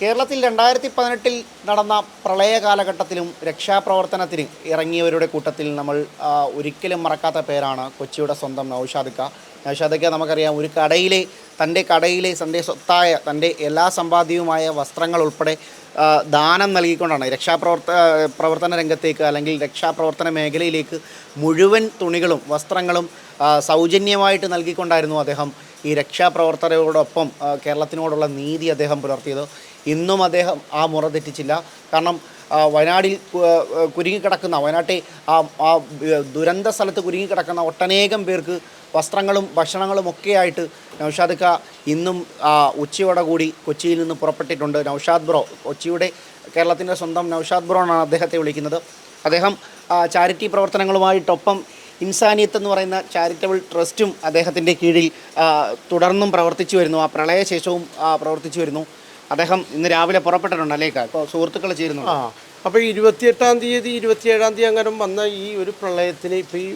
കേരളത്തിൽ രണ്ടായിരത്തി പതിനെട്ടിൽ നടന്ന പ്രളയ കാലഘട്ടത്തിലും രക്ഷാപ്രവർത്തനത്തിന് ഇറങ്ങിയവരുടെ കൂട്ടത്തിൽ നമ്മൾ ഒരിക്കലും മറക്കാത്ത പേരാണ് കൊച്ചിയുടെ സ്വന്തം നൌഷാദിക്ക. നൌഷാദിക്ക നമുക്കറിയാം ഒരു കടയിലെ തന്റെ കടയിലെ തന്റെ സ്വത്തായ തന്റെ എല്ലാ സമ്പാദ്യവുമായ വസ്ത്രങ്ങൾ ഉൾപ്പെടെ ദാനം നൽകിക്കൊണ്ടാണ് രക്ഷാപ്രവർത്ത പ്രവർത്തന രംഗത്തേക്ക് അല്ലെങ്കിൽ രക്ഷാപ്രവർത്തന മേഖലയിലേക്ക് മുഴുവൻ തുണികളും വസ്ത്രങ്ങളും സൗജന്യമായിട്ട് നൽകിക്കൊണ്ടായിരുന്നു അദ്ദേഹം ഈ രക്ഷാപ്രവർത്തകരോടൊപ്പം കേരളത്തിനോടുള്ള നീതി അദ്ദേഹം പുലർത്തിയത്. ഇന്നും അദ്ദേഹം ആ മുറ തെറ്റിച്ചില്ല. കാരണം വയനാടിൽ കുരുങ്ങിക്കിടക്കുന്ന വയനാട്ടെ ആ ആ ദുരന്ത സ്ഥലത്ത് കുരുങ്ങിക്കിടക്കുന്ന ഒട്ടനേകം പേർക്ക് വസ്ത്രങ്ങളും ഭക്ഷണങ്ങളും ഒക്കെയായിട്ട് നൗഷാദ് ഖാ ഇന്നും ഉച്ചയോടെ കൂടി കൊച്ചിയിൽ നിന്ന് പുറപ്പെട്ടിട്ടുണ്ട്. നൗഷാദ് ബ്രോ കൊച്ചിയുടെ കേരളത്തിന്റെ സ്വന്തം നൗഷാദ് ബ്രോ ആണ് അദ്ദേഹത്തെ വിളിക്കുന്നത്. അദ്ദേഹം ചാരിറ്റി പ്രവർത്തനങ്ങളുമായിട്ടൊപ്പം ഇൻസാനിയത്ത് എന്ന് പറയുന്ന ചാരിറ്റബിൾ ട്രസ്റ്റും അദ്ദേഹത്തിന്റെ കീഴിൽ തുടർന്നും പ്രവർത്തിച്ചു വരുന്നു. ആ പ്രളയശേഷവും പ്രവർത്തിച്ചു വരുന്നു. അദ്ദേഹം ഇന്ന് രാവിലെ പുറപ്പെട്ടിട്ടുണ്ട് അല്ലേക്കാ ഇപ്പോൾ സുഹൃത്തുക്കൾ ചേരുന്നു ആ അപ്പോൾ ഇരുപത്തിയെട്ടാം തീയതി ഇരുപത്തിയേഴാം തീയതി അങ്ങനെ വന്ന ഈ ഒരു പ്രളയത്തിന് ഇപ്പോൾ ഈ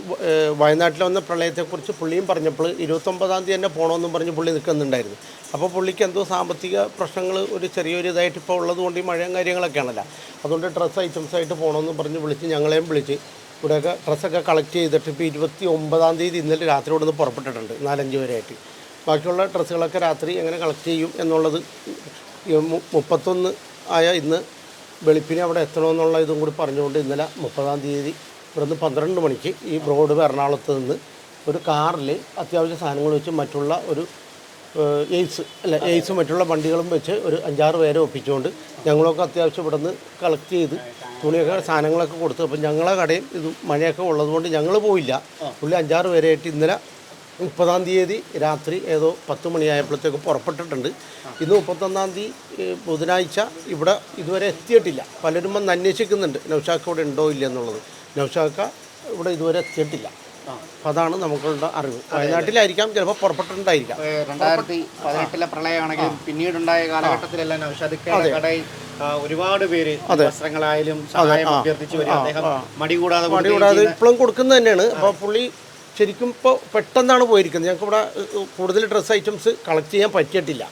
വയനാട്ടിൽ വന്ന പ്രളയത്തെക്കുറിച്ച് പുള്ളിയും പറഞ്ഞപ്പോൾ ഇരുപത്തൊമ്പതാം തീയതി തന്നെ പോകണമെന്നും പറഞ്ഞ് പുള്ളി നിൽക്കുന്നുണ്ടായിരുന്നു. അപ്പോൾ പുള്ളിക്ക് എന്തോ സാമ്പത്തിക പ്രശ്നങ്ങൾ ഒരു ചെറിയൊരു ഇതായിട്ട് ഇപ്പോൾ ഉള്ളതുകൊണ്ട് ഈ മഴയും കാര്യങ്ങളൊക്കെ ആണല്ലോ അതുകൊണ്ട് ഡ്രസ്സ് ഐറ്റംസ് ആയിട്ട് പോകണമെന്ന് പറഞ്ഞ് വിളിച്ച് ഞങ്ങളെയും വിളിച്ച് ഇവിടെയൊക്കെ ഡ്രസ്സൊക്കെ കളക്ട് ചെയ്തിട്ട് ഇപ്പോൾ ഇരുപത്തി ഒമ്പതാം തീയതി ഇന്നലെ രാത്രി ഇവിടെ നിന്ന് പുറപ്പെട്ടിട്ടുണ്ട് നാലഞ്ച് പേരായിട്ട്. ബാക്കിയുള്ള ഡ്രസ്സുകളൊക്കെ രാത്രി എങ്ങനെ കളക്ട് ചെയ്യും എന്നുള്ളത് മുപ്പത്തൊന്ന് ആയ ഇന്ന് വെളുപ്പിനെ അവിടെ എത്തണമെന്നുള്ള ഇതും കൂടി പറഞ്ഞുകൊണ്ട് ഇന്നലെ മുപ്പതാം തീയതി ഇവിടുന്ന് പന്ത്രണ്ട് മണിക്ക് ഈ ബ്രോഡ് എറണാകുളത്ത് നിന്ന് ഒരു കാറിൽ അത്യാവശ്യ സാധനങ്ങൾ വെച്ച് മറ്റുള്ള ഒരു എയ്സ് അല്ല എയ്സ് മറ്റുള്ള വണ്ടികളും വെച്ച് ഒരു അഞ്ചാറ് പേരെ ഒപ്പിച്ചുകൊണ്ട് ഞങ്ങളൊക്കെ അത്യാവശ്യം ഇവിടെ നിന്ന് കളക്ട് ചെയ്ത് തുണിയൊക്കെ സാധനങ്ങളൊക്കെ കൊടുത്തു. അപ്പം ഞങ്ങളെ കടയും ഇത് മഴയൊക്കെ ഉള്ളതുകൊണ്ട് ഞങ്ങൾ പോയില്ല. പുള്ളി അഞ്ചാറ് പേരായിട്ട് ഇന്നലെ മുപ്പതാം തീയതി രാത്രി ഏതോ പത്ത് മണിയായപ്പോഴത്തേക്ക് പുറപ്പെട്ടിട്ടുണ്ട്. ഇന്ന് മുപ്പത്തൊന്നാം തീയതി ബുധനാഴ്ച ഇവിടെ ഇതുവരെ എത്തിയിട്ടില്ല. പലരും വന്ന് അന്വേഷിക്കുന്നുണ്ട്. നൗഷാക്ക ഇവിടെ ഉണ്ടോ ഇല്ല എന്നുള്ളത് നൗഷാക്ക ഇവിടെ ഇതുവരെ എത്തിയിട്ടില്ല. അപ്പം അതാണ് നമുക്കുള്ള അറിവ്. വയനാട്ടിലായിരിക്കാം ചിലപ്പോൾ പുറപ്പെട്ടിട്ടുണ്ടായിരിക്കാം. രണ്ടായിരത്തി പതിനെട്ടിലെ പ്രളയമാണെങ്കിലും പിന്നീടുണ്ടായ കാലഘട്ടത്തിലെല്ലാം കടയിൽ ഒരുപാട് പേര് വസ്ത്രങ്ങളായാലും സഹായം അഭ്യർത്ഥിച്ചു അദ്ദേഹം മടി കൂടാതെ മടി കൂടാതെ ഇപ്പോഴും കൊടുക്കുന്നത് തന്നെയാണ്. അപ്പോൾ പുള്ളി ശരിക്കും ഇപ്പോൾ പെട്ടെന്നാണ് പോയിരിക്കുന്നത്. ഞങ്ങൾക്ക് ഇവിടെ കൂടുതൽ ഡ്രസ്സ് ഐറ്റംസ് കളക്ട് ചെയ്യാൻ പറ്റിയിട്ടില്ല.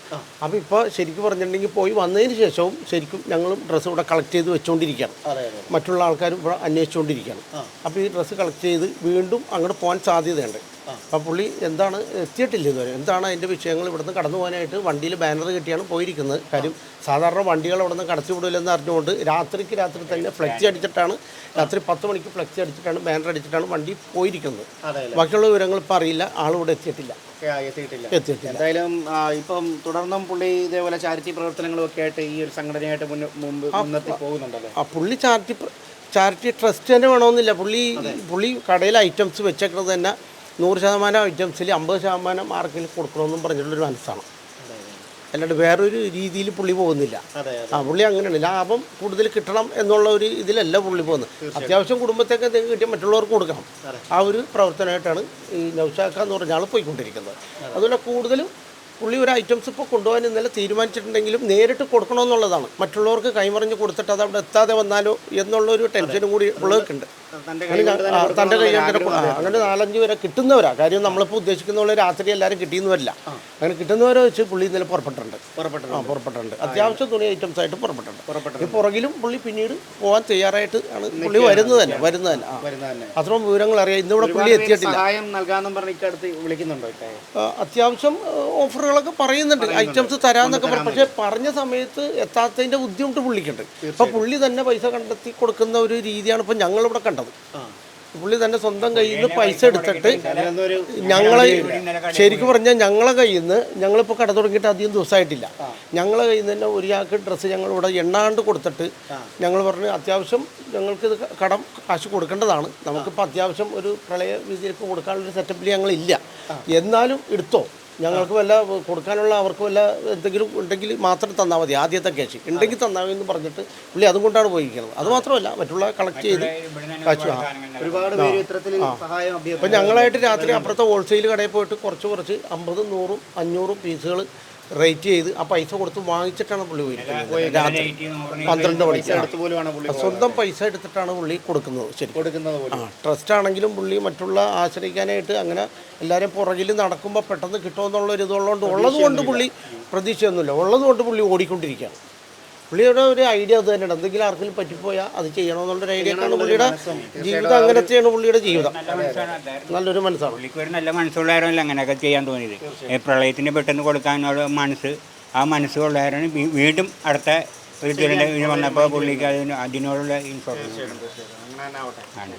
അപ്പോൾ ഇപ്പോൾ ശരിക്കും പറഞ്ഞിട്ടുണ്ടെങ്കിൽ പോയി വന്നതിന് ശേഷവും ശരിക്കും ഞങ്ങളും ഡ്രസ്സ് ഇവിടെ കളക്ട് ചെയ്ത് വെച്ചുകൊണ്ടിരിക്കുകയാണ് മറ്റുള്ള ആൾക്കാരും ഇവിടെ അന്വേഷിച്ചുകൊണ്ടിരിക്കുകയാണ് അപ്പോൾ ഈ ഡ്രസ്സ് കളക്ട് ചെയ്ത് വീണ്ടും അങ്ങോട്ട് പോകാൻ സാധ്യതയുണ്ട്. അപ്പോൾ പുള്ളി എന്താണ് എത്തിയിട്ടില്ല ഇതുവരെ. എന്താണ് അതിന്റെ വിഷയങ്ങൾ ഇവിടുന്ന് കടന്നു പോകാനായിട്ട് വണ്ടിയിൽ ബാനർ കെട്ടിയാണ് പോയിരിക്കുന്നത്. കാര്യം സാധാരണ വണ്ടികൾ അവിടുന്ന് നിന്ന് കടത്തി വിടില്ലെന്ന് അറിഞ്ഞുകൊണ്ട് രാത്രിക്ക് രാത്രി തന്നെ ഫ്ലെക്സി അടിച്ചിട്ടാണ് രാത്രി പത്ത് മണിക്ക് ഫ്ലെക്സി അടിച്ചിട്ടാണ് ബാനർ അടിച്ചിട്ടാണ് വണ്ടി പോയിരിക്കുന്നത്. ബാക്കിയുള്ള വിവരങ്ങൾ ഇപ്പോൾ അറിയില്ല. ആളിവിടെ എത്തിയിട്ടില്ല. എത്തിയിട്ടില്ല. എന്തായാലും ഇപ്പം തുടർന്നും പുള്ളി ഇതേപോലെ ചാരിറ്റി പ്രവർത്തനങ്ങളൊക്കെ ആയിട്ട് ഈ ഒരു സംഘടനയായിട്ട് മുമ്പ് മുന്നെത്തി പോകുന്നുണ്ടല്ലോ? ആ പുള്ളി ചാരിറ്റി ചാരിറ്റി ട്രസ്റ്റ് തന്നെ വേണമെന്നില്ല. പുള്ളി പുള്ളി കടയിൽ ഐറ്റംസ് വെച്ചേക്കുന്നത് തന്നെ നൂറ് ശതമാനം ഐറ്റംസിൽ അമ്പത് ശതമാനം മാർക്കിൽ കൊടുക്കണമെന്നും പറഞ്ഞിട്ടുള്ളൊരു മനസ്സാണ്. അല്ലാണ്ട് വേറൊരു രീതിയിൽ പുള്ളി പോകുന്നില്ല. ആ പുള്ളി അങ്ങനെയാണ്. ലാഭം കൂടുതൽ കിട്ടണം എന്നുള്ള ഒരു ഇതിലല്ല പുള്ളി പോകുന്നത്. അത്യാവശ്യം കുടുംബത്തേക്ക് എന്തെങ്കിലും കിട്ടിയ മറ്റുള്ളവർക്ക് കൊടുക്കണം. ആ ഒരു പ്രവർത്തനമായിട്ടാണ് ഈ നൗഷാക്ക എന്ന് പറഞ്ഞ ആൾ പോയിക്കൊണ്ടിരിക്കുന്നത്. അതുപോലെ കൂടുതലും പുള്ളി ഒരു ഐറ്റംസ് ഇപ്പോൾ കൊണ്ടുപോകാൻ ഇന്നലെ തീരുമാനിച്ചിട്ടുണ്ടെങ്കിലും നേരിട്ട് കൊടുക്കണമെന്നുള്ളതാണ്. മറ്റുള്ളവർക്ക് കൈമറിഞ്ഞ് കൊടുത്തിട്ട് അത് അവിടെ എത്താതെ വന്നാലോ എന്നുള്ളൊരു ടെൻഷനും കൂടി ഉള്ളവർക്കുണ്ട് തന്റെ കൈ അങ്ങനെ നാലഞ്ച് പേരെ കിട്ടുന്നവരാ. കാര്യം നമ്മളിപ്പോൾ ഉദ്ദേശിക്കുന്ന പോലെ രാത്രി എല്ലാവരും കിട്ടിയെന്ന് വരില്ല അങ്ങനെ കിട്ടുന്നവരെ വെച്ച് പുള്ളി ഇന്നലെ പുറപ്പെട്ടിട്ടുണ്ട്. പുറപ്പെട്ടിട്ടുണ്ട്. ആ പുറപ്പെട്ടിട്ടുണ്ട്. അത്യാവശ്യം തുണി ഐറ്റംസ് ആയിട്ട് പുറപ്പെട്ടിട്ടുണ്ട്. ഈ പുറകിലും പുള്ളി പിന്നീട് പോകാൻ തയ്യാറായിട്ട് ആണ് പുള്ളി വരുന്നത് തന്നെ വരുന്നത് തന്നെ. അത്രയും വിവരങ്ങൾ അറിയാം. ഇന്നിവിടെ പുള്ളി എത്തിയിട്ടില്ല. സഹായം പറഞ്ഞിട്ട് വിളിക്കുന്നുണ്ടോ അത്യാവശ്യം ഓഫറുകളൊക്കെ പറയുന്നുണ്ട്. ഐറ്റംസ് തരാമെന്നൊക്കെ പറഞ്ഞു പക്ഷേ പറഞ്ഞ സമയത്ത് എത്താത്തതിന്റെ ബുദ്ധിമുട്ട് പുള്ളിക്കുണ്ട്. ഇപ്പം പുള്ളി തന്നെ പൈസ കണ്ടെത്തി കൊടുക്കുന്ന ഒരു രീതിയാണ് ഇപ്പം ഞങ്ങളിവിടെ കണ്ടത്. പുള്ളി തന്നെ സ്വന്തം കയ്യിൽ നിന്ന് പൈസ എടുത്തിട്ട് ഞങ്ങളെ ശരിക്കും പറഞ്ഞാൽ ഞങ്ങളെ കയ്യിൽ നിന്ന് ഞങ്ങളിപ്പോൾ കട തുടങ്ങിയിട്ട് അധികം ദിവസമായിട്ടില്ല ഞങ്ങളെ കയ്യിൽ നിന്ന് തന്നെ ഒരാൾക്ക് ഡ്രസ്സ് ഞങ്ങൾ ഇവിടെ എണ്ണാണ്ട് കൊടുത്തിട്ട് ഞങ്ങൾ പറഞ്ഞു അത്യാവശ്യം ഞങ്ങൾക്ക് ഇത് കടം കാശ് കൊടുക്കേണ്ടതാണ്. നമുക്കിപ്പോൾ അത്യാവശ്യം ഒരു പ്രളയ വിധിയൊക്കെ കൊടുക്കാനുള്ളൊരു സെറ്റപ്പിൽ ഞങ്ങളില്ല. എന്നാലും എടുത്തോ. ഞങ്ങൾക്ക് വല്ല കൊടുക്കാനുള്ള അവർക്ക് വല്ല എന്തെങ്കിലും ഉണ്ടെങ്കിൽ മാത്രം തന്നാൽ മതി. ആദ്യത്തെ ക്യാഷ് ഉണ്ടെങ്കിൽ തന്നാൽ മതി എന്ന് പറഞ്ഞിട്ട് പുള്ളി അതും കൊണ്ടാണ് പോയിരിക്കുന്നത് അത് മാത്രമല്ല മറ്റുള്ള കളക്ട് ചെയ്ത് കാശ് ആ. ഒരുപാട് അപ്പം ഞങ്ങളായിട്ട് രാത്രി അപ്പുറത്തെ ഹോൾസെയിൽ കടയിൽ പോയിട്ട് കുറച്ച് കുറച്ച് അമ്പതും നൂറും അഞ്ഞൂറും പീസുകൾ റേറ്റ് ചെയ്ത് ആ പൈസ കൊടുത്ത് വാങ്ങിച്ചിട്ടാണ് പുള്ളി പോയിരിക്കുന്നത്. രാത്രി പന്ത്രണ്ട് മണിക്ക് സ്വന്തം പൈസ എടുത്തിട്ടാണ് പുള്ളി കൊടുക്കുന്നത് ശരി കൊടുക്കുന്നത് ആ ട്രസ്റ്റ് ആണെങ്കിലും പുള്ളി മറ്റുള്ള ആശ്രയിക്കാനായിട്ട് അങ്ങനെ എല്ലാവരും പുറകിൽ നടക്കുമ്പോൾ പെട്ടെന്ന് കിട്ടുമെന്നുള്ള ഒരു ഇതുള്ളതുകൊണ്ട് ഉള്ളതുകൊണ്ട് പുള്ളി പ്രതീക്ഷയൊന്നുമില്ല. ഉള്ളതുകൊണ്ട് പുള്ളി ഓടിക്കൊണ്ടിരിക്കുകയാണ്. പുള്ളിയുടെ ഒരു ഐഡിയ അത് തന്നെയാണ്. എന്തെങ്കിലും ആർക്കെങ്കിലും പറ്റിപ്പോയാൽ അത് ചെയ്യണമെന്നുള്ളൊരു ഐഡിയ ആണ് പുള്ളിയുടെ ജീവിതം. അങ്ങനത്തെയാണ് പുള്ളിയുടെ ജീവിതം. നല്ലൊരു മനസ്സാണ്. പുള്ളിക്ക് ഒരു നല്ല മനസ്സുള്ളവരല്ല അങ്ങനെയൊക്കെ ചെയ്യാൻ തോന്നിയത്. പ്രളയത്തിന് പെട്ടെന്ന് കൊടുക്കാനുള്ള മനസ്സ് ആ മനസ്സുള്ളവരാണ് വീണ്ടും അടുത്ത ഒരു ദുരന്തം വന്നപ്പോൾ പുള്ളിക്ക് അതിന് അതിനോടുള്ള ഇൻഫോർമേഷൻ ആണ്.